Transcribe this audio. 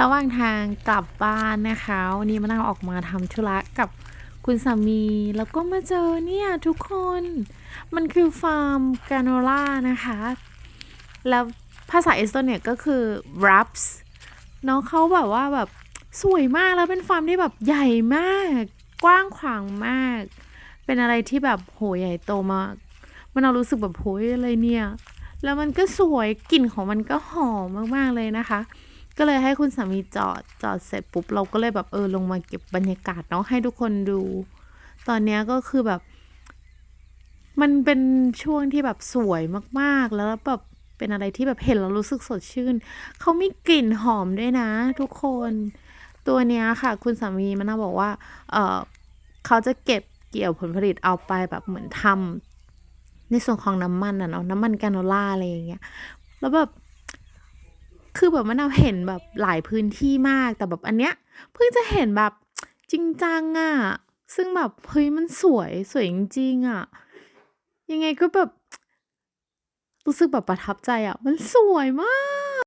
ระหว่างทางกลับบ้านนะคะ วันนี้มะนาวออกมาทำธุระกับคุณสามี แล้วก็มาเจอเนี่ยทุกคน มันคือฟาร์มกาโนล่านะคะ แล้วภาษาเอสโตเนียก็คือ raps เนาะเขาแบบว่าแบบสวยมากแล้วเป็นฟาร์มที่แบบใหญ่มาก กว้างขวางมาก เป็นอะไรที่แบบโหใหญ่โตมากมันเอารู้สึกแบบโหยอะไรเนี่ย แล้วมันก็สวยกลิ่นของมันก็หอมมากๆเลยนะคะ ก็เลยให้คุณสามีจอดจอดเสร็จปุ๊บเราก็เลยแบบเออลงมาเก็บบรรยากาศเนาะให้ทุกคนดู ตอนเนี้ยก็คือแบบ มันเป็นช่วงที่แบบสวยมากๆ แล้วแบบเป็นอะไรที่แบบเห็นแล้วรู้สึกสดชื่น เขามีกลิ่นหอมด้วยนะ ทุกคนตัวเนี้ยค่ะ คุณสามีมันน่าบอกว่าเออเขาจะเก็บเกี่ยวผลผลิตเอาไปแบบเหมือนทำในส่วนของน้ำมันอะเนาะน้ำมันแกโนล่าอะไรอย่างเงี้ยแล้วแบบ คือแบบมะนาวเห็นแบบหลายพื้นที่มากแต่แบบอันเนี้ยเพิ่งจะเห็นแบบจริงจังอะซึ่งแบบเฮ้ยมันสวยสวยจริงๆอะยังไงก็แบบรู้สึกแบบประทับใจอะมันสวยมาก